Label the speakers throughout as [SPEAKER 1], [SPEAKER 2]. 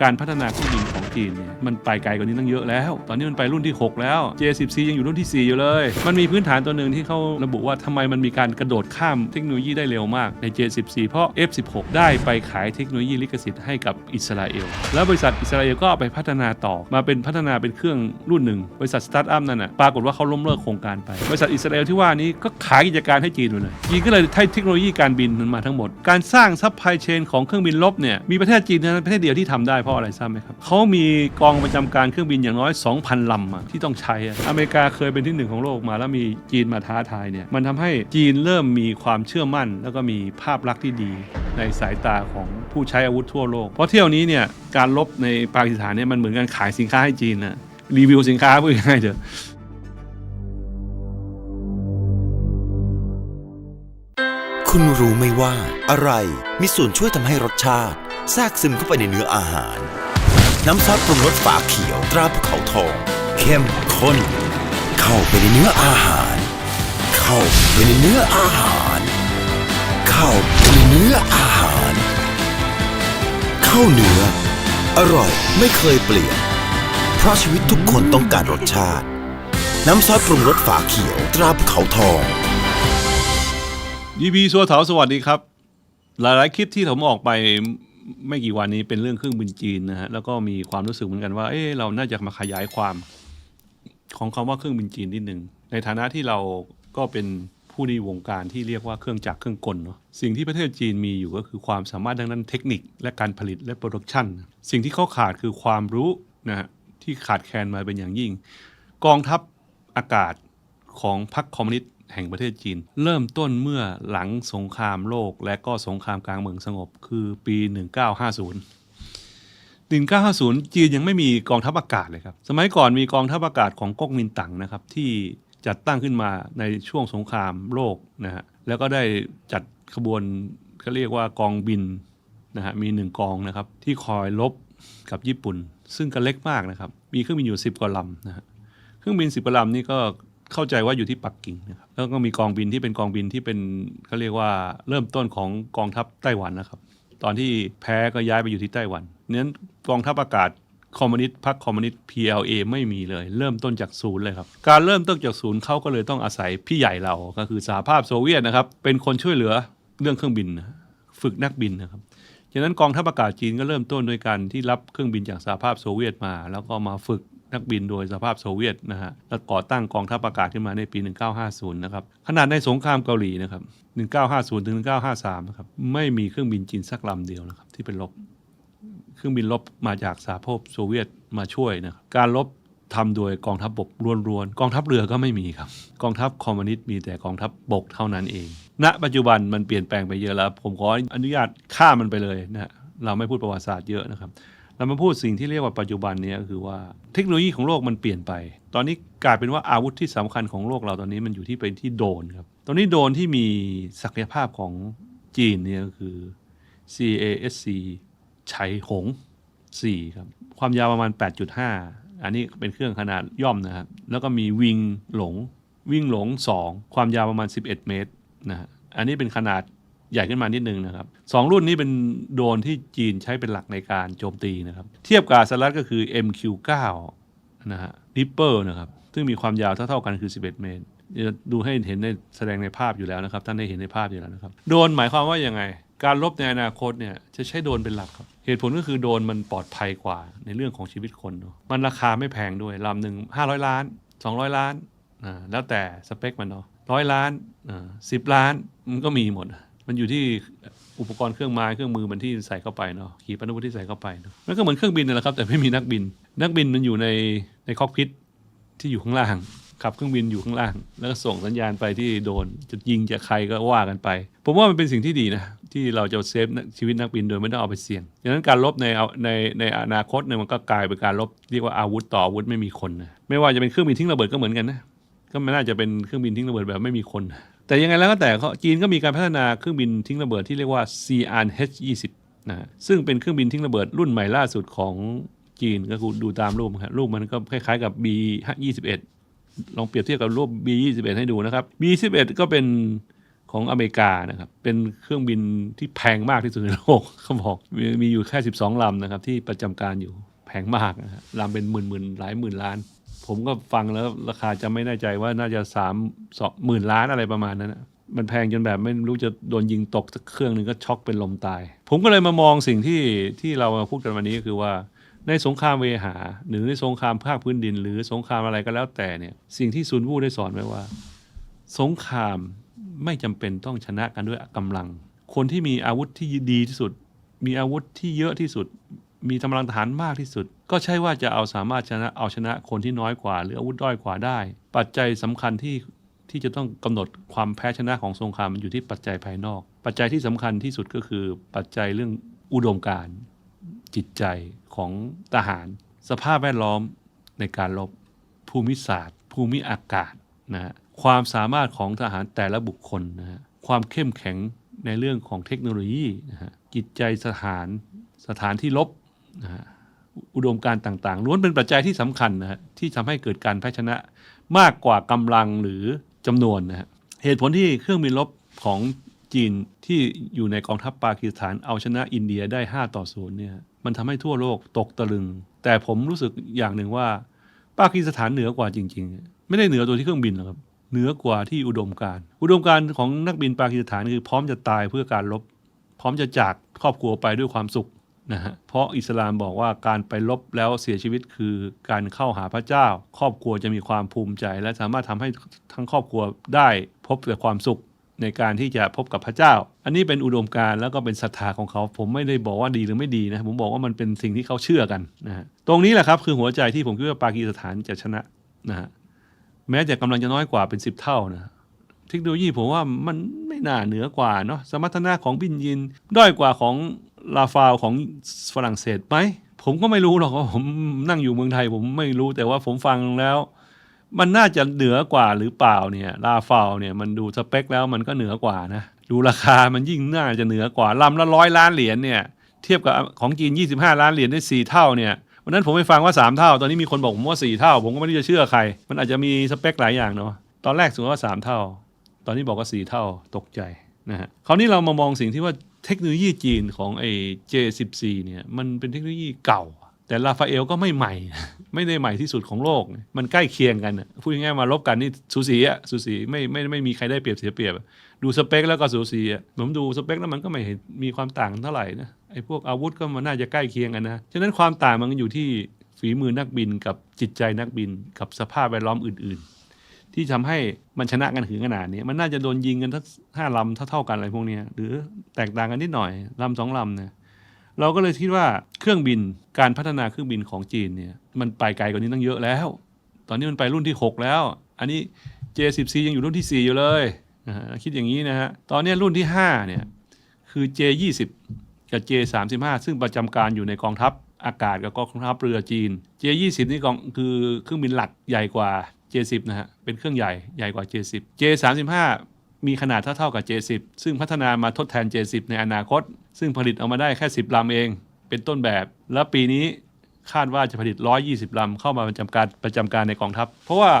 [SPEAKER 1] การพัฒนาเครื่องบินของ จีนเนี่ยมันไปไกลกว่านี้ตั้งเยอะแล้ว ตอนนี้มันไปรุ่นที่ 6 แล้ว J10C ยังอยู่รุ่นที่ 4 อยู่เลย มันมีพื้นฐานตัวหนึ่งที่เขาระบุว่าทำไมมันมีการกระโดดข้ามเทคโนโลยีได้เร็วมากใน J10C เพราะ F16 ได้ไปขายเทคโนโลยีลิขสิทธิ์ให้กับอิสราเอล แล้วบริษัทอิสราเอลก็เอาไปพัฒนาต่อมาเป็นพัฒนาเป็นเครื่องรุ่นหนึ่งบริษัทสตาร์ทอัพนั่นน่ะปรากฏว่าเขาล้มเลิกโครงการไป บริษัทอิสราเอลที่ว่านี้ก็ขายกิจการให้จีนหมดเลยจีนก็เลยให้เทคโนโลยีการบินมันมาทั้งหมด การสร้างซัพพลายเชนของเครื่องบินลบเนี่ยมีประเทศจีนเท่านั้นประเทศเดียวที่ทำได้เพราะอะไรทราบไหมครับเขามีีกองประจำการเครื่องบินอย่างน้อย 2,000 ลำอะที่ต้องใช้อะอเมริกาเคยเป็นที่หนึ่งของโลกมา แล้วมีจีนมาท้าทายเนี่ยมันทำให้จีนเริ่มมีความเชื่อมั่น แล้วก็มีภาพลักษณ์ที่ดีในสายตาของผู้ใช้อาวุธทั่วโลก เพราะเที่ยวนี้เนี่ยการลบในปากีสถานเนี่ยมันเหมือนการขายสินค้าให้จีนนะรีวิวสินค้าพูดง่ายเถอะ
[SPEAKER 2] คุณรู้ไหมว่าอะไรมีส่วนช่วยทำให้รสชาติแทรกซึมเข้าไปในเนื้ออาหาร น้ำซอสปรุงรสฝาเขียวตราภูเขาทอง เข้มข้น เข้าไปในเนื้ออาหาร เข้าไปในเนื้ออาหาร เข้าไปในเนื้ออาหาร เข้าเนื้อ อร่อยไม่เคยเปลี่ยน เพราะชีวิตทุกคนต้องการรสชาติ น้ำซอสปรุงรสฝาเขียวตราภูเขาทอง
[SPEAKER 1] ยีพีสัวเถาสวัสดีครับ หลายๆคลิปที่ผมออกไป ไม่กี่วันนี้เป็นเรื่องเครื่องบินจีนนะฮะแล้วก็มีความรู้สึกเหมือนกันว่า เอ๊ะเราน่าจะมาขยายความของคำว่าเครื่องบินจีนนิดหนึ่งในฐานะที่เราก็เป็นผู้ในวงการที่เรียกว่าเครื่องจักรเครื่องกลเนาะสิ่งที่ประเทศจีนมีอยู่ก็คือความสามารถด้านด้านเทคนิค และการผลิตและโปรดักชันสิ่งที่เขาขาดคือความรู้นะฮะที่ขาดแคลนมาเป็นอย่างยิ่ง กองทัพอากาศของพรรคคอมมิวนิสต์ แห่งประเทศจีน เริ่มต้นเมื่อหลังสงครามโลก และก็สงครามกลางเมืองสงบคือปี 1950 1950 จีนยังไม่มีกองทัพอากาศเลยครับ สมัยก่อนมีกองทัพอากาศของก๊กมินตั๋งนะครับที่จัดตั้งขึ้นมาในช่วงสงครามโลกนะฮะแล้วก็ได้จัดขบวนเขาเรียกว่ากองบินนะฮะมีหนึ่งกองนะครับที่คอยลบกับญี่ปุ่น ซึ่งก็เล็กมากนะครับ มีเครื่องบินอยู่ 10 กว่าลำนะฮะเครื่องบินสิบกว่าลำนี่ก็ เข้าใจว่าอยู่ที่ปักกิ่งนะครับแล้วก็มีกองบินที่เป็นกองบินที่เป็นเขาเรียกว่าเริ่มต้นของกองทัพไต้หวันนะครับ ตอนที่แพ้ก็ย้ายไปอยู่ที่ไต้หวันเนั้นกองทัพอากาศคอมมิวนิสต์พรรคคอมมิวนิสต์ PLA ไม่มีเลย เริ่มต้นจากศูนย์เลยครับ การเริ่มต้นจากศูนย์เขาก็เลยต้องอาศัยพี่ใหญ่เราก็คือสหภาพโซเวียตนะครับ เป็นคนช่วยเหลือเรื่องเครื่องบิน ฝึกนักบินนะครับฉะนั้นกองทัพอากาศจีนก็เริ่มต้นโดยการที่รับเครื่องบินจากสหภาพโซเวียตมา แล้วก็มาฝึก นักบินโดยสภาพโซเวียตนะฮะแล้วก่อตั้งกองทัพอากาศขึ้นมาในปี 1950 นะครับขนาดในสงครามเกาหลีนะครับ 1950 ถึง 1953 นะครับ ไม่มีเครื่องบินจีนสักลำเดียวนะครับที่เป็นลบ เครื่องบินรบมาจากสหภาพโซเวียตมาช่วยนะครับการรบทำโดยกองทัพบกล้วนๆ กองทัพเรือก็ไม่มีครับ กองทัพคอมมิวนิสต์มีแต่กองทัพบกเท่านั้นเอง ณ ปัจจุบันมันเปลี่ยนแปลงไปเยอะแล้ว ผมขออนุญาตข้ามมันไปเลยนะฮะเราไม่พูดประวัติศาสตร์เยอะนะครับ เรามาพูดสิ่งที่เรียกว่าปัจจุบันนี้ก็คือว่าเทคโนโลยีของโลกมันเปลี่ยนไป ตอนนี้กลายเป็นว่าอาวุธที่สำคัญของโลกเราตอนนี้มันอยู่ที่เป็นที่โดนครับ ตอนนี้โดนที่มีศักยภาพของจีนเนี่ยก็คือ CASC ไฉหง 4 ครับ ความยาวประมาณ 8.5 อันนี้เป็นเครื่องขนาดย่อมนะครับ แล้วก็มีวิงหลง วิ่งหลง 2 ความยาวประมาณ 11 เมตรนะฮะอันนี้เป็นขนาด ใหญ่ขึ้นมานิดนึงนะครับสองรุ่นนี้เป็นโดรนที่จีนใช้เป็นหลักในการโจมตีนะครับ เทียบกับสลัดก็คือ MQ9 นะฮะริปเปอร์นะครับ ซึ่งมีความยาวเท่าๆกันคือ 11 เมตรจะดูให้เห็นในแสดงในภาพอยู่แล้วนะครับ ท่านได้เห็นในภาพอยู่แล้วนะครับ โดนหมายความว่ายังไง การลบในอนาคตเนี่ยจะใช้โดนเป็นหลักครับ เหตุผลก็คือโดนมันปลอดภัยกว่าในเรื่องของชีวิตคนเนอะมันราคาไม่แพงด้วยลำหนึ่ง500 ล้าน 200 ล้านอ่าแล้วแต่สเปคมันเนาะร้อยล้านอ่าสิบล้านมันก็มีหมด มันอยู่ที่อุปกรณ์เครื่องไม้เครื่องมือมันที่ใส่เข้าไปเนาะขีปนาวุธที่ใส่เข้าไปเนาะมันก็เหมือนเครื่องบินนั่นแหละครับ แต่ไม่มีนักบิน นักบินมันอยู่ในในคอกพิทที่อยู่ข้างล่างขับเครื่องบินอยู่ข้างล่าง แล้วก็ส่งสัญญาณไปที่โดนจะยิงจะใครก็ว่ากันไป ผมว่ามันเป็นสิ่งที่ดีนะที่เราจะเซฟชีวิตนักบินโดยไม่ต้องเอาไปเสี่ยงดังนั้นการลบในในในอนาคตเนี่ยมันก็กลายเป็นการลบเรียกว่าอาวุธต่ออาวุธไม่มีคนนะไม่ว่าจะเป็นเครื่องบินทิ้งระเบิดก็เหมือนกันนะก็ไม่น่าจะเป็นเครื่องบินทิ้งระเบิดแบบไม่มีคน แต่ยังไงแล้วก็แต่เขาจีนก็มีการพัฒนาเครื่องบินทิ้งระเบิดที่เรียกว่า CRH-20 นะฮะซึ่งเป็นเครื่องบินทิ้งระเบิดรุ่นใหม่ล่าสุดของจีนก็คือดูตามรูปครับรูปมันก็คล้ายๆกับ B21 ลองเปรียบเทียบกับรูป B21 ให้ดูนะครับ B21 ก็เป็นของอเมริกานะครับ เป็นเครื่องบินที่แพงมากที่สุดในโลกเขาบอกมีอยู่แค่ 12 ลำนะครับ ที่ประจำการอยู่แพงมากนะฮะลำเป็นหมื่นหมื่นหลายหมื่นล้าน ผมก็ฟังแล้วราคาจะไม่แน่ใจว่าน่าจะสามสองหมื่นล้านอะไรประมาณนั้นนะมันแพงจนแบบไม่รู้จะโดนยิงตกสักเครื่องหนึ่งก็ช็อกเป็นลมตาย ผมก็เลยมามองสิ่งที่ที่เรามาพูดกันวันนี้ก็คือว่า ในสงครามเวหา หรือในสงครามภาคพื้นดิน หรือสงครามอะไรก็แล้วแต่เนี่ยสิ่งที่ซุนวูได้สอนไว้ว่า สงครามไม่จำเป็นต้องชนะกันด้วยกำลัง คนที่มีอาวุธที่ดีที่สุด มีอาวุธที่เยอะที่สุด มีกำลังทหารมากที่สุด ก็ใช่ว่าจะเอาสามารถชนะเอาชนะคนที่น้อยกว่า หรืออาวุธด้อยกว่าได้ ปัจจัยสำคัญที่ที่จะต้องกำหนดความแพ้ชนะของสงครามมันอยู่ที่ปัจจัยภายนอก ปัจจัยที่สำคัญที่สุดก็คือปัจจัยเรื่องอุดมการณ์จิตใจของทหาร สภาพแวดล้อมในการรบภูมิศาสตร์ ภูมิอากาศนะฮะความสามารถของทหารแต่ละบุคคลนะฮะความเข้มแข็งในเรื่องของเทคโนโลยีนะฮะจิตใจสถานสถานที่ลบ อุดมการต่างๆล้วนเป็นปัจจัยที่สำคัญนะฮะที่ทำให้เกิดการแพ้ชนะมากกว่ากำลังหรือจำนวนนะฮะเหตุผลที่เครื่องบินรบของจีนที่อยู่ในกองทัพปากีสถานเอาชนะอินเดียได้ 5 ต่อ0เนี่ยมันทำให้ทั่วโลกตกตะลึง แต่ผมรู้สึกอย่างหนึ่งว่า ปากีสถานเหนือกว่าจริง ๆ ไม่ได้เหนือตัวที่เครื่องบินหรอกครับเหนือกว่าที่อุดมการ อุดมการของนักบินปากีสถานคือพร้อมจะตายเพื่อการรบพร้อมจะจากครอบครัวไปด้วยความสุข นะฮะเพราะอิสลามบอกว่าการไปรบแล้วเสียชีวิตคือการเข้าหาพระเจ้า ครอบครัวจะมีความภูมิใจ และสามารถทำให้ทั้งครอบครัวได้พบแต่ความสุขในการที่จะพบกับพระเจ้า อันนี้เป็นอุดมการณ์แล้วก็เป็นศรัทธาของเขา ผมไม่ได้บอกว่าดีหรือไม่ดีนะ ผมบอกว่ามันเป็นสิ่งที่เขาเชื่อกันนะฮะ ตรงนี้แหละครับคือหัวใจที่ผมคิดว่าปากีสถานจะชนะนะฮะ แม้จะกำลังจะน้อยกว่าเป็นสิบเท่านะ เทคโนโลยีผมว่ามันไม่น่าเหนือกว่าเนาะ สมรรถนะของบินยินด้อยกว่าของ ลาฟาวของฝรั่งเศสไหมผมก็ไม่รู้หรอกว่าผมนั่งอยู่เมืองไทย ผมไม่รู้แต่ว่าผมฟังแล้ว มันน่าจะเหนือกว่าหรือเปล่าเนี่ยลาฟาวเนี่ยมันดูสเปคแล้วมันก็เหนือกว่านะดูราคามันยิ่งน่าจะเหนือกว่าลำละร้อยล้านเหรียญเนี่ยเทียบกับของจีน 25 ล้านเหรียญได้ 4 เท่าเนี่ยวันนั้นผมไปฟังว่า 3 เท่า ตอนนี้มีคนบอกผมว่า 4 เท่า ผมก็ไม่รู้จะเชื่อใคร มันอาจจะมีสเปคหลายอย่างเนาะตอนแรกสมมติว่า 3 เท่า ตอนนี้บอกว่า 4 เท่าตกใจนะฮะคราวนี้เรามามองสิ่งที่ว่า เทคโนโลยีจีนของไอ้ J14 เนี่ยมันเป็นเทคโนโลยีเก่า แต่ลาฟาเอลก็ไม่ใหม่ ไม่ได้ใหม่ที่สุดของโลก มันใกล้เคียงกันพูดง่ายๆมาลบกันนี่สูสีอะสูสีไม่ไม่ไม่มีใครได้เปรียบเสียเปรียบ ดูสเปคแล้วก็สูสีอะผมดูสเปคแล้วมันก็ไม่เห็นมีความต่างเท่าไหร่นะไอ้พวกอาวุธก็มันน่าจะใกล้เคียงกันนะฉะนั้นความต่างมันอยู่ที่ฝีมือนักบินกับจิตใจนักบินกับสภาพแวดล้อมอื่น ๆ ที่ทำให้มันชนะกันถึงขนาดนี้ มันน่าจะโดนยิงกันทั้งห้าลำเท่าๆกันอะไรพวกนี้หรือแตกต่างกันนิดหน่อยลำสองลำเนี่ยเราก็เลยคิดว่าเครื่องบินการพัฒนาเครื่องบินของจีนเนี่ยมันไปไกลกว่านี้ตั้งเยอะแล้ว ตอนนี้มันไปรุ่นที่ 6 แล้ว อันนี้ J14 ยังอยู่รุ่นที่ 4 อยู่เลยนะคิดอย่างนี้นะฮะตอนนี้รุ่นที่5เนี่ยคือ J20 กับ J35 ซึ่งประจำการอยู่ในกองทัพอากาศกับกองทัพเรือจีน J20 นี่กองคือเครื่องบินหลักใหญ่กว่า J10 นะฮะ เป็นเครื่องใหญ่ใหญ่กว่า J10 J35 มีขนาดเท่าๆกับ J10 ซึ่งพัฒนามาทดแทน J10 ในอนาคต ซึ่งผลิตออกมาได้แค่ 10 ลำเอง เป็นต้นแบบ และปีนี้คาดว่าจะผลิต 120 ลำเข้ามาประจำการประจำการในกองทัพ เพราะว่า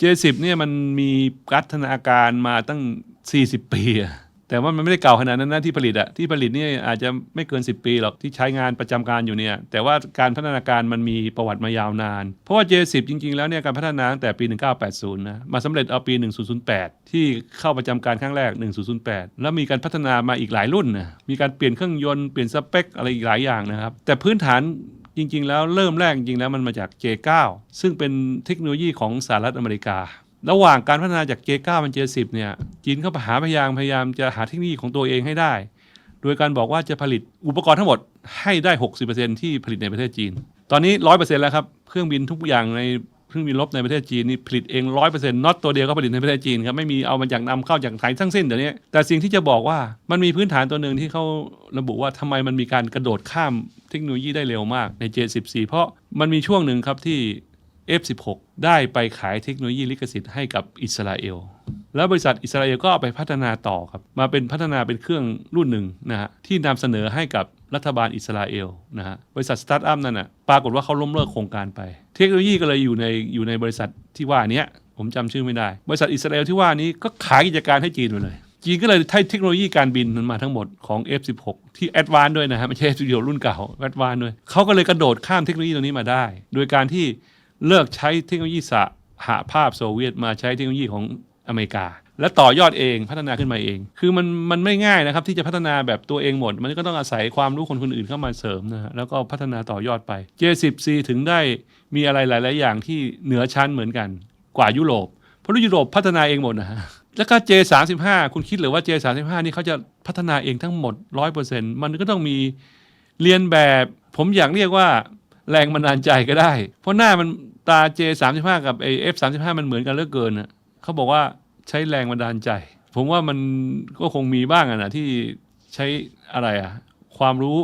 [SPEAKER 1] J10 เนี่ยมันมีพัฒนาการมาตั้ง 40 ปีอะ แต่ว่ามันไม่ได้เก่าขนาดนั้นนะที่ผลิตอะที่ผลิตนี่อาจจะไม่เกิน 10 ปีหรอกที่ใช้งานประจำการอยู่เนี่ย แต่ว่าการพัฒนาการมันมีประวัติมายาวนาน เพราะว่า J10 จริง ๆ แล้วเนี่ยการพัฒนาตั้งแต่ปี 1980 นะ มาสำเร็จเอาปี 1008 ที่เข้าประจำการครั้งแรก 1008 แล้วมีการพัฒนามาอีกหลายรุ่นนะมีการเปลี่ยนเครื่องยนต์เปลี่ยนสเปคอะไรอีกหลายอย่างนะครับแต่พื้นฐานจริง ๆ แล้วเริ่มแรกจริงๆแล้วมันมาจาก J9 ซึ่งเป็นเทคโนโลยีของสหรัฐอเมริกา ระหว่างการพัฒนาจาก J9 เป็น J10 เนี่ยจีนเขาหาพยายามพยายามจะหาเทคโนโลยีของตัวเองให้ได้ โดยการบอกว่าจะผลิตอุปกรณ์ทั้งหมดให้ได้ 60%ที่ผลิตในประเทศจีน ตอนนี้ 100%แล้วครับ เครื่องบินทุกอย่างในเครื่องบินรบในประเทศจีนนี่ผลิตเอง100%น็อตตัวเดียวก็ผลิตในประเทศจีนครับไม่มีเอามาจากนำเข้าจากไทยทั้งสิ้นเดี๋ยวนี้ แต่สิ่งที่จะบอกว่ามันมีพื้นฐานตัวหนึ่งที่เขาระบุว่าทำไมมันมีการกระโดดข้ามเทคโนโลยีได้เร็วมากใน J14 เพราะมันมีช่วงหนึ่งครับที่ F16 ได้ไปขายเทคโนโลยีลิขสิทธิ์ให้กับอิสราเอล แล้วบริษัทอิสราเอลก็เอาไปพัฒนาต่อครับ มาเป็นพัฒนาเป็นเครื่องรุ่นหนึ่งนะฮะที่นำเสนอให้กับรัฐบาลอิสราเอลนะฮะบริษัทสตาร์ทอัพนั่นนะปรากฏว่าเขาล้มเลิกโครงการไป เทคโนโลยีก็เลยอยู่ในอยู่ในบริษัทที่ว่านี้ผมจำชื่อไม่ได้ บริษัทอิสราเอลที่ว่านี้ก็ขายกิจการให้จีนไปเลย จีนก็เลยใช้เทคโนโลยีการบินมันมาทั้งหมดของ F16 ที่แอดวานซ์ด้วยนะฮะไม่ใช่ F16 รุ่นเก่าแอดวานด้วยเขาก็เลยกระโดดข้ามเทคโนโลยีตัวนี้มาได้ โดยการที่ เลิกใช้เทคโนโลยีสหภาพโซเวียตมาใช้เทคโนโลยีของอเมริกา และต่อยอดเองพัฒนาขึ้นมาเอง คือมันมันไม่ง่ายนะครับ ที่จะพัฒนาแบบตัวเองหมด มันก็ต้องอาศัยความรู้คนคนอื่นเข้ามาเสริมนะฮะแล้วก็พัฒนาต่อยอดไป J10C ถึงได้มีอะไรหลาย ๆ อย่างที่เหนือชั้นเหมือนกันกว่ายุโรปเพราะยุโรปพัฒนาเองหมดนะฮะแล้วก็ J35 คุณคิดหรือว่า J35 นี่เขาจะพัฒนาเองทั้งหมด 100%มันก็ต้องมีเรียนแบบ ผมอยากเรียกว่า แรงบันดาลใจก็ได้ เพราะหน้ามันตา J35 กับไอ F35 มันเหมือนกันเหลือเกินน่ะเขาบอกว่าใช้แรงบันดาลใจ ผมว่ามันก็คงมีบ้างอะนะที่ใช้อะไรอะความรู้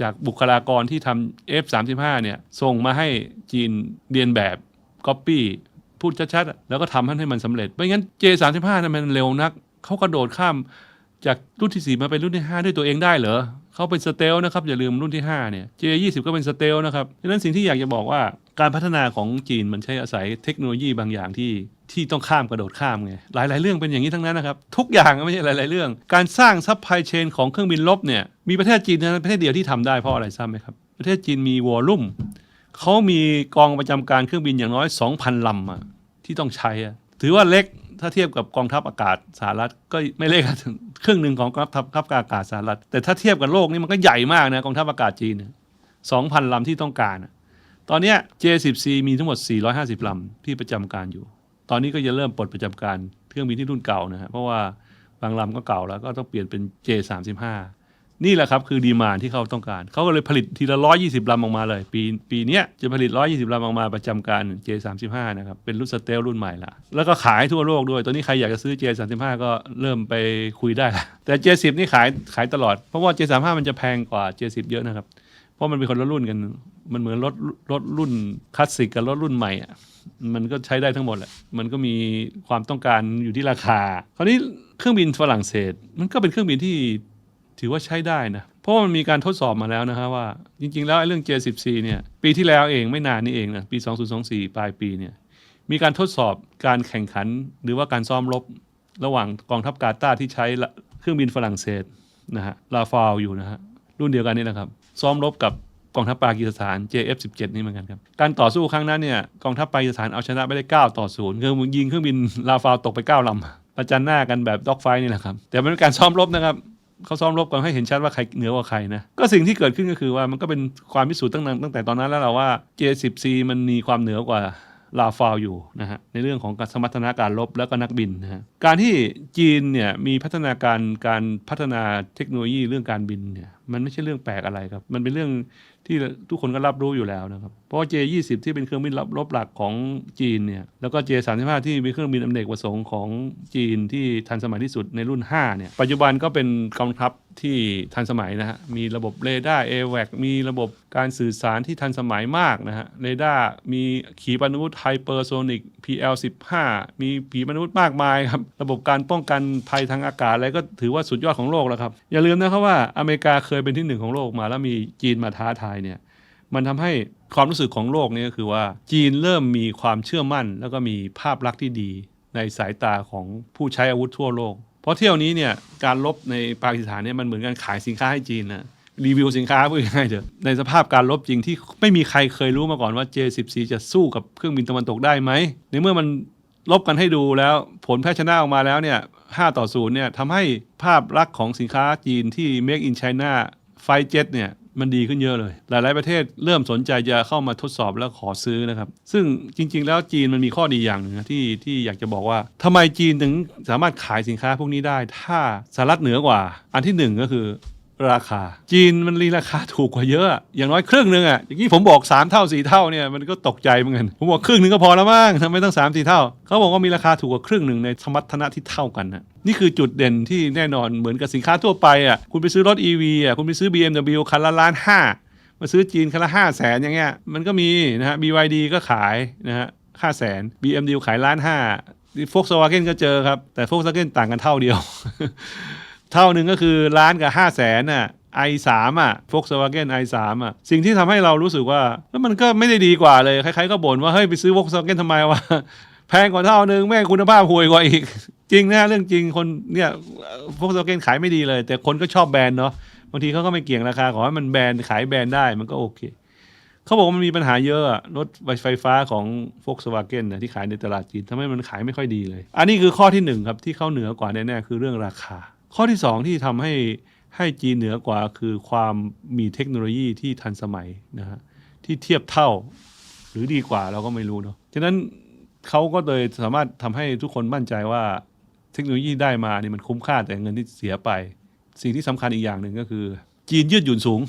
[SPEAKER 1] จากบุคลากรที่ทำ F35 เนี่ยส่งมาให้จีนเรียนแบบ Copy พูดชัดๆ แล้วก็ทำให้มันสำเร็จ ไม่งั้น J35 นั้นมันเร็วนัก เขากระโดดข้าม จากรุ่นที่ 4 มาเป็นรุ่นที่ 5 ด้วยตัวเองได้เหรอเขาเป็นสเตลนะครับ อย่าลืมรุ่นที่ 5 เนี่ย J20 ก็เป็นสเตลนะครับดังนั้นสิ่งที่อยากจะบอกว่าการพัฒนาของจีนมันใช้อาศัยเทคโนโลยีบางอย่างที่ที่ต้องข้ามกระโดดข้ามไงหลาย ๆ เรื่องเป็นอย่างนี้ทั้งนั้นนะครับ ทุกอย่างไม่ใช่หลาย ๆ เรื่อง การสร้างซัพพลายเชนของเครื่องบินรบเนี่ยมีประเทศจีนเท่านั้นประเทศเดียวที่ทำได้เพราะอะไรทราบไหมครับประเทศจีนมีวอลลุ่มเขามีกองประจำการเครื่องบินอย่างน้อย 2,000ลำอะที่ต้องใช้อะถือว่าเล็ก ถ้าเทียบกับกองทัพอากาศสหรัฐก็ไม่เล็กครึ่งหนึ่งของกองทัพทัพอากาศสหรัฐ แต่ถ้าเทียบกับโลกนี่มันก็ใหญ่มากนะกองทัพอากาศจีนสองพันลำที่ต้องการ ตอนนี้ J10C มีทั้งหมด 450 ลำที่ประจำการอยู่ ตอนนี้ก็จะเริ่มปลดประจำการเครื่องบินที่รุ่นเก่านะฮะเพราะว่าบางลำก็เก่าแล้วก็ต้องเปลี่ยนเป็น J35 นี่แหละครับคือดีมานที่เขาต้องการ เขาก็เลยผลิตทีละ 120 ลำออกมาเลย ปีปีนี้จะผลิต 120 ลำออกมาประจำการ J35 นะครับ เป็นรุ่นสเตลรุ่นใหม่ละ แล้วก็ขายทั่วโลกด้วย ตอนนี้ใครอยากจะซื้อ J35 ก็เริ่มไปคุยได้ละแต่ J10 นี่ขายขายตลอด เพราะว่า J35 มันจะแพงกว่า J10 เยอะนะครับ เพราะมันเป็นคนละรุ่นกัน มันเหมือนรถรถรุ่นคลาสสิกกับรถรุ่นใหม่อะมันก็ใช้ได้ทั้งหมดแหละ มันก็มีความต้องการอยู่ที่ราคา คราวนี้เครื่องบินฝรั่งเศส มันก็เป็นเครื่องบินที่ ถือว่าใช้ได้นะ เพราะว่ามันมีการทดสอบมาแล้วนะครับว่า จริง ๆ แล้วไอ้เรื่อง J14 เนี่ย ปีที่แล้วเองไม่นานนี้เองนะปี 2024 ปลายปีเนี่ย มีการทดสอบการแข่งขันหรือว่าการซ้อมรบระหว่างกองทัพกาตาร์ที่ใช้เครื่องบินฝรั่งเศสนะฮะลาฟาวอยู่นะฮะรุ่นเดียวกันนี่นะครับ ซ้อมรบกับกองทัพปากีสถาน JF17 นี่เหมือนกันครับ การต่อสู้ครั้งนั้นเนี่ยกองทัพปากีสถานเอาชนะไปได้ 9 ต่อ0คือยิงเครื่องบินลาฟาวตกไป 9ลำประจันหน้ากันแบบด็อกไฟนี่แหละครับ แต่เป็นการซ้อมรบนะครับ เขาซ้อมรบกันให้เห็นชัดว่าใครเหนือกว่าใครนะก็สิ่งที่เกิดขึ้นก็คือว่ามันก็เป็นความพิสูจน์ตั้งแต่ตั้งแต่ตอนนั้นแล้วแหละว่า J10C มันมีความเหนือกว่าลาฟาวอยู่นะฮะในเรื่องของการสมรรถนะการรบแล้วก็นักบินนะฮะการที่จีนเนี่ยมีพัฒนาการการพัฒนาเทคโนโลยีเรื่องการบินเนี่ยมันไม่ใช่เรื่องแปลกอะไรครับ มันเป็นเรื่องที่ทุกคนก็รับรู้อยู่แล้วนะครับ เพราะว่า J20 ที่เป็นเครื่องบินรบรบหลักของจีนเนี่ยแล้วก็ J35 ที่เป็นเครื่องบินอเนกประสงค์ของจีนที่ทันสมัยที่สุดในรุ่น5เนี่ยปัจจุบันก็เป็นกองทัพที่ทันสมัยนะฮะมีระบบเรดาร์ AWAC มีระบบการสื่อสารที่ทันสมัยมากนะฮะเรดาร์มีขีปนาวุธไฮเปอร์โซนิก PL15 มีขีปนาวุธมากมายครับระบบการป้องกันภัยทางอากาศอะไรก็ถือว่าสุดยอดของโลกแล้วครับอย่าลืมนะครับว่าอเมริกาเคยเป็นที่หนึ่งของโลกมาแล้วมีจีนมาท้าทายเนี่ยมันทำให้ ความรู้สึกของโลกนี่ยก็คือว่าจีนเริ่มมีความเชื่อมั่น แล้วก็มีภาพลักษณ์ที่ดีในสายตาของผู้ใช้อาวุธทั่วโลก เพราะเที่ยวนี้เนี่ยการลบในปากีสถานเนี่ยมันเหมือนการขายสินค้าให้จีนนะรีวิวสินค้าพูดง่ายเถอะในสภาพการลบจริงที่ไม่มีใครเคยรู้มาก่อนว่า J14 จะสู้กับเครื่องบินตะวันตกได้ไหมในเมื่อมันลบกันให้ดูแล้วผลแพ้ชนะออกมาแล้วเนี่ย5ต่อ0เนี่ยทำให้ภาพลักษณ์ของสินค้าจีนที่ Make in China ไฟเจ็ตเนี่ย มันดีขึ้นเยอะเลย หลาย ๆ ประเทศเริ่มสนใจจะเข้ามาทดสอบแล้วขอซื้อนะครับ ซึ่งจริง ๆ แล้วจีนมันมีข้อดีอย่างหนึ่งนะที่ที่อยากจะบอกว่าทำไมจีนถึงสามารถขายสินค้าพวกนี้ได้ ถ้าสหรัฐเหนือกว่า อันที่หนึ่งก็คือ ราคา จีนมันรีราคาถูกกว่าเยอะ อย่างน้อยครึ่งหนึ่งอะอย่างนี้ผมบอก 3 เท่า 4 เท่าเนี่ยมันก็ตกใจเหมือนกันผมบอกครึ่งหนึ่งก็พอแล้วมั้งทำไมต้อง3 4เท่า เขาบอกว่ามีราคาถูกกว่าครึ่งหนึ่งในสมรรถนะที่เท่ากันนะนี่คือจุดเด่นที่แน่นอนเหมือนกับสินค้าทั่วไปอะคุณไปซื้อรถ EV อะคุณไปซื้อ BMW คันละล้านห้ามาซื้อจีนคันละห้าแสนอย่างเงี้ยมันก็มีนะฮะ BYD ก็ขายนะฮะห้าแสน BMW ขายล้านห้าโฟกสวาเกนก็เจอครับ แต่โฟกสวาเกนต่างกันเท่าเดียว เท่าหนึ่งก็คือล้านกับห้าแสนน่ะ i3 อะ Volkswagen i3 อะ สิ่งที่ทำให้เรารู้สึกว่า แล้วมันก็ไม่ได้ดีกว่าเลย ใครๆก็บ่นว่า เฮ้ย ไปซื้อ Volkswagen ทำไมวะ แพงกว่าเท่านึง แม่งคุณภาพห่วยกว่าอีก จริงนะเรื่องจริงคนเนี่ยพวกโซเกนขายไม่ดีเลย แต่คนก็ชอบแบรนด์เนาะบางทีเขาก็ไม่เกี่ยงราคา ขอให้มันแบรนด์ขายแบรนด์ได้มันก็โอเคเขาบอกว่ามันมีปัญหาเยอะรถไฟฟ้าของ Volkswagen นะที่ขายในตลาดจีนทำให้มันขายไม่ค่อยดีเลย อันนี้คือข้อที่หนึ่งครับที่เขาเหนือกว่าแน่ๆคือเรื่องราคา ข้อที่สองที่ทำให้ให้จีนเหนือกว่าคือความมีเทคโนโลยีที่ทันสมัยนะฮะที่เทียบเท่าหรือดีกว่าเราก็ไม่รู้เนาะฉะนั้นเขาก็เลยสามารถทำให้ทุกคนมั่นใจว่าเทคโนโลยีได้มานี่มันคุ้มค่าแต่เงินที่เสียไป สิ่งที่สำคัญอีกอย่างหนึ่งก็คือ จีนยืดหยุ่นสูง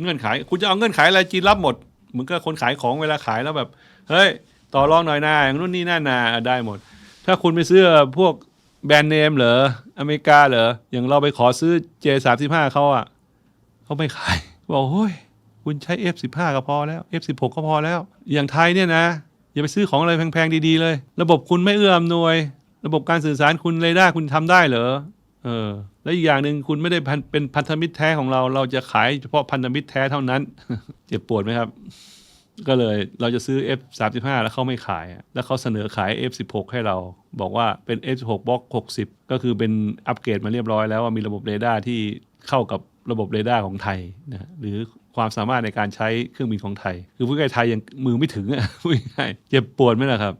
[SPEAKER 1] เงื่อนไข คุณจะเอาเงื่อนไขอะไรจีนรับหมดเหมือนกับคนขายของเวลาขายแล้วแบบ เฮ้ย ต่อรองหน่อยนาอย่างนู้นนี่นั่นนาได้หมด ถ้าคุณไปซื้อพวก แบรนด์เนมเหรอ อเมริกาเหรอ อย่างเราไปขอซื้อ J35 เขาอะเขาไม่ขาย บอกเฮ้ย คุณใช้ F15 ก็พอแล้ว F16 ก็พอแล้ว อย่างไทยเนี่ยนะ อย่าไปซื้อของอะไรแพงๆ ดีๆ เลย ระบบคุณไม่เอื้ออำนวย ระบบการสื่อสารคุณเรดาร์คุณทำได้เหรอเออแล้วอีกอย่างหนึ่งคุณไม่ได้เป็นพันธมิตรแท้ของเรา เราจะขายเฉพาะพันธมิตรแท้เท่านั้น เจ็บปวดไหมครับ ก็เลยเราจะซื้อ F35 แล้วเขาไม่ขาย แล้วเขาเสนอขาย F16 ให้เรา บอกว่าเป็น F16 บล็อก60 ก็คือเป็นอัปเกรดมาเรียบร้อยแล้วว่ามีระบบเรดาร์ที่เข้ากับระบบเรดาร์ของไทยนะหรือความสามารถในการใช้เครื่องบินของไทย คือผู้ใกล้ไทยยังมือไม่ถึงอะพูดง่ายเจ็บปวดไหมล่ะครับ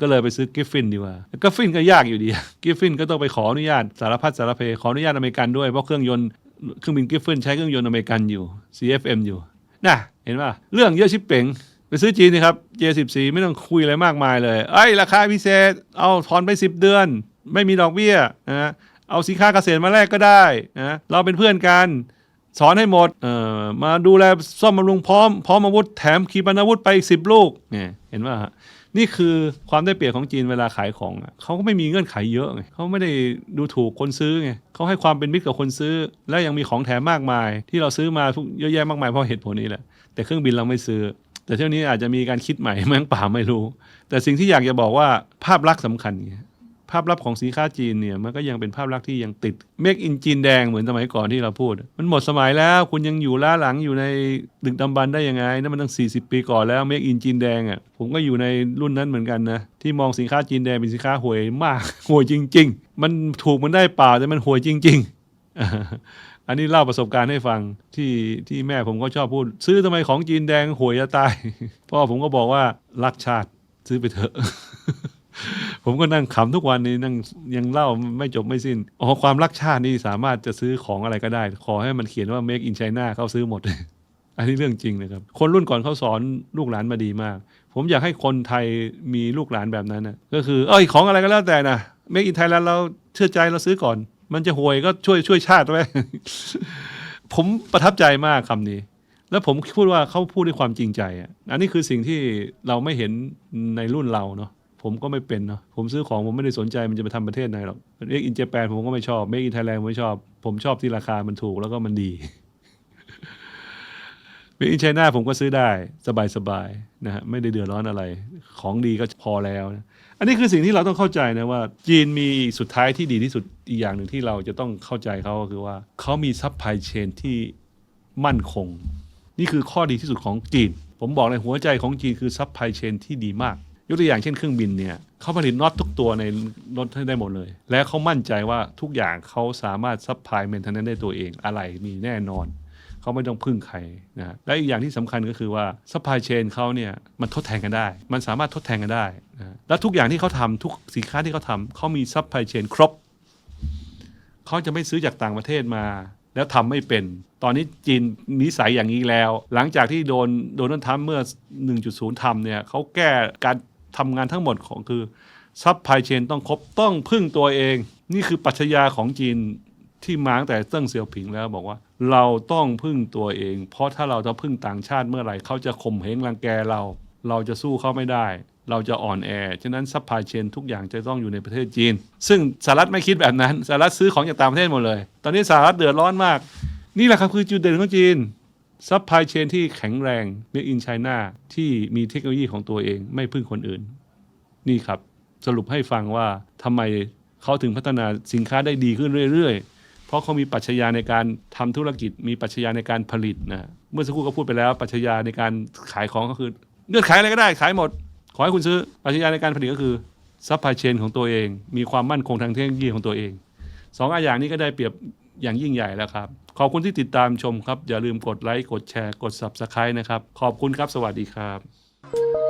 [SPEAKER 1] ก็เลยไปซื้อกิฟฟินดีกว่ากิฟฟินก็ยากอยู่ดีกิฟฟินก็ต้องไปขออนุญาตสารพัดสารเพขออนุญาตอเมริกันด้วยเพราะเครื่องยนต์เครื่องบินกิฟฟินใช้เครื่องยนต์อเมริกันอยู่ CFM อยู่นะ ห็นป่ะเรื่องเยอะชิบเป๋งไปซื้อจีนนะครับ J14 ไม่ต้องคุยอะไรมากมายเลยเอ้ยราคาพิเศษ เอาผ่อนไป 10 เดือน ไม่มีดอกเบี้ยนะเอาสินค้าเกษตรมาแลกก็ได้นะเราเป็นเพื่อนกันสอนให้หมดเอ่อมาดูแลซ่อมบำรุงพร้อม พร้อมอาวุธแถมขีปนาวุธไปอีกสิบลูกเนี่ยเห็นว่าฮะนี่คือความได้เปรียบของจีนเวลาขายของเขาก็ไม่มีเงื่อนไขเยอะไงเขาไม่ได้ดูถูกคนซื้อไงเขาให้ความเป็นมิตรกับคนซื้อ และยังมีของแถมมากมาย ที่เราซื้อมาทุกเยอะแยะมากมายเพราะเหตุผลนี้แหละ แต่เครื่องบินเราไม่ซื้อ แต่เที่ยวนี้อาจจะมีการคิดใหม่แม่งป่าไม่รู้ แต่สิ่งที่อยากจะบอกว่าภาพลักษณ์สำคัญไงภาพลักษณ์ของสินค้าจีนเนี่ยมันก็ยังเป็นภาพลักษณ์ที่ยังติดเมกอินจีนแดงเหมือนสมัยก่อนที่เราพูด มันหมดสมัยแล้วคุณยังอยู่ล้าหลังอยู่ในดึกดำบรรพ์ได้ยังไงนั่นมันตั้ง 40 ปีก่อนแล้วเมกอินจีนแดงอะผมก็อยู่ในรุ่นนั้นเหมือนกันนะที่มองสินค้าจีนแดงเป็นสินค้าห่วยมากห่วยจริง ๆ มันถูกมันได้เปล่าแต่มันห่วยจริง ๆ อันนี้เล่าประสบการณ์ให้ฟังที่ที่แม่ผมก็ชอบพูด ซื้อทำไมของจีนแดงหวยจะตาย พ่อผมก็บอกว่ารักชาติซื้อไปเถอะ ผมก็นั่งขำทุกวันนี้นั่งยังเล่าไม่จบไม่สิ้นอ๋อความรักชาตินี่สามารถจะซื้อของอะไรก็ได้ ขอให้มันเขียนว่า make in China เขาซื้อหมด อันนี้เรื่องจริงนะครับ คนรุ่นก่อนเขาสอนลูกหลานมาดีมาก ผมอยากให้คนไทยมีลูกหลานแบบนั้นนะก็คือ เอ้ยของอะไรก็แล้วแต่นะ make in Thailand เราเชื่อใจเราซื้อก่อน มันจะห่วยก็ช่วยช่วยชาติไว้ผมประทับใจมากคำนี้ แล้วผมพูดว่าเขาพูดด้วยความจริงใจอะอันนี้คือสิ่งที่เราไม่เห็นในรุ่นเราเนาะผมก็ไม่เป็นเนาะผมซื้อของผมไม่ได้สนใจมันจะไปทำประเทศไหนหรอกเมกอินเจแปนผมก็ไม่ชอบเมกอินไทยแลนด์ผมไม่ชอบ ผมชอบที่ราคามันถูกแล้วก็มันดีเมกอินไชน่าผมก็ซื้อได้สบายๆนะฮะไม่ได้เดือดร้อนอะไร ของดีก็พอแล้วนะ อันนี้คือสิ่งที่เราต้องเข้าใจนะว่า จีนมีสุดท้ายที่ดีที่สุดอีกอย่างหนึ่งที่เราจะต้องเข้าใจเขาก็คือว่าเขามีซัพพลายเชนที่มั่นคง นี่คือข้อดีที่สุดของจีน ผมบอกเลยหัวใจของจีนคือซัพพลายเชนที่ดีมาก ยกตัวอย่างเช่นเครื่องบินเนี่ยเขาผลิตน็อตทุกตัวในรถให้ได้หมดเลย และเขามั่นใจว่าทุกอย่างเขาสามารถซัพพลายเมนเทนแนนได้ตัวเองอะไรมีแน่นอน เขาไม่ต้องพึ่งใครนะและอีกอย่างที่สำคัญก็คือว่าซัพพลายเชนเขาเนี่ยมันทดแทนกันได้ มันสามารถทดแทนกันได้นะและทุกอย่างที่เขาทำทุกสินค้าที่เขาทำเขามีซัพพลายเชนครบเขาจะไม่ซื้อจากต่างประเทศมาแล้วทำไม่เป็น ตอนนี้จีนนิสัยอย่างนี้แล้ว หลังจากที่โดนโดนัลด์ทรัมป์เมื่อ 1.0 ทำเนี่ยเขาแก้การทำงานทั้งหมดของคือซัพพลายเชนต้องครบต้องพึ่งตัวเอง นี่คือปรัชญาของจีนที่มาตั้งแต่เติ้งเสี่ยวผิงแล้วบอกว่า เราต้องพึ่งตัวเอง เพราะถ้าเราจะพึ่งต่างชาติเมื่อไหร่เขาจะข่มเหงรังแกเรา เราจะสู้เขาไม่ได้ เราจะอ่อนแอ ฉะนั้นซัพพลายเชนทุกอย่างจะต้องอยู่ในประเทศจีน ซึ่งสหรัฐไม่คิดแบบนั้นสหรัฐซื้อของจากต่างประเทศหมดเลย ตอนนี้สหรัฐเดือดร้อนมาก นี่แหละครับคือจุดเด่นของจีนซัพพลายเชนที่แข็งแรง Make in China ที่มีเทคโนโลยีของตัวเองไม่พึ่งคนอื่น นี่ครับ สรุปให้ฟังว่าทำไมเขาถึงพัฒนาสินค้าได้ดีขึ้นเรื่อย ๆ เพราะเขามีปรัชญาในการทำธุรกิจ มีปรัชญาในการผลิตนะเมื่อสักครู่ก็พูดไปแล้วปรัชญาในการขายของก็คือเลือกขายอะไรก็ได้ขายหมด ขอให้คุณซื้อปรัชญาในการผลิตก็คือซัพพลายเชนของตัวเอง มีความมั่นคงทางเทคโนโลยีของตัวเองสองอันอย่างนี้ก็ได้เปรียบอย่างยิ่งใหญ่แล้วครับ ขอบคุณที่ติดตามชมครับ อย่าลืมกดไลค์ กดแชร์ กด Subscribe นะครับ ขอบคุณครับ สวัสดีครับ